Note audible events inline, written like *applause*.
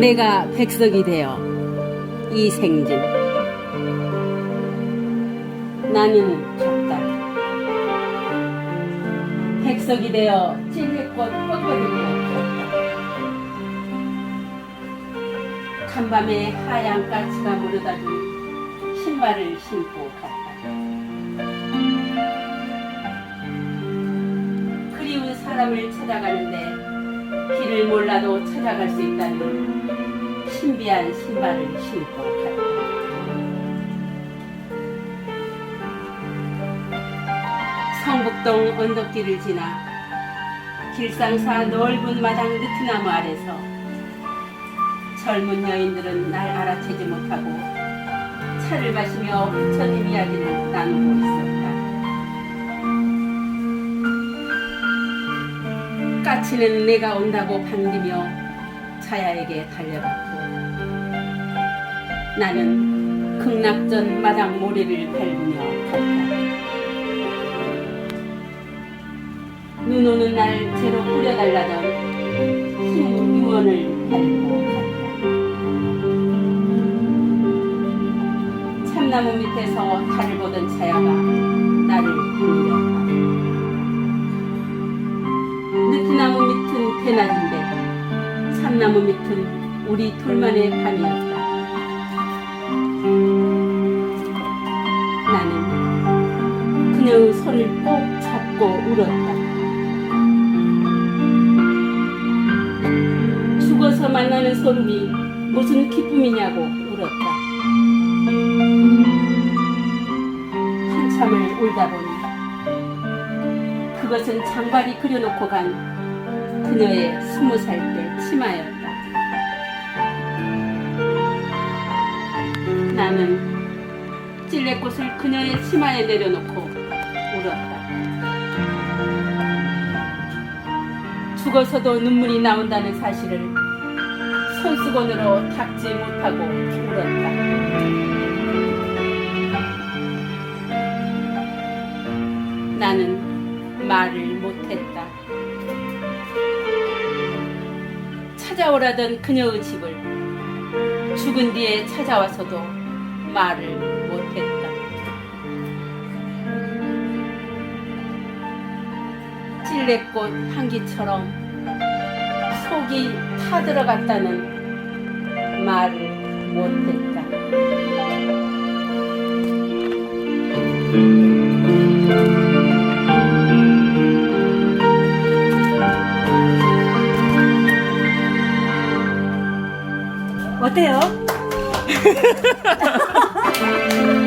내가 백석이 되어 이 생진. 나는 갔다. 백석이 되어 찔레꽃 뻗거리고 간밤에 하얀 까치가 무르다니 신발을 신고 갔다. 그리운 사람을 찾아가는데 길을 몰라도 찾아갈 수 있다는 신비한 신발을 신고 갔다. 성북동 언덕길을 지나 길상사 넓은 마당 느티나무 아래서 젊은 여인들은 날 알아채지 못하고 차를 마시며 부처님 이야기를 까치는 내가 온다고 반기며 자야에게 달려갔고 나는 극락전 마당 모래를 밟으며 갔다. 눈 오는 날 제로 뿌려달라던 흰 유언을 밟고 갔다. 참나무 밑에서 달을 보던 자야가 나를 반겼 다. 느티나무 밑은 대낮인데 참나무 밑은 우리 둘만의 밤이었다. 나는 그녀의 손을 꼭 잡고 울었다. 죽어서 만나는 소름이 무슨 기쁨이냐고 울었다. 한참을 울다 보니 그것은 장발이 그려놓고 간 그녀의 스무 살 때 치마였다. 나는 찔레꽃을 그녀의 치마에 내려놓고 울었다. 죽어서도 눈물이 나온다는 사실을 손수건으로 닦지 못하고 울었다. 나는 말을 찾아오라던 그녀의 집을 죽은 뒤에 찾아와서도 말을 못했다. 찔레꽃 향기처럼 속이 타들어갔다는 말을 못했다. 어때요? *laughs*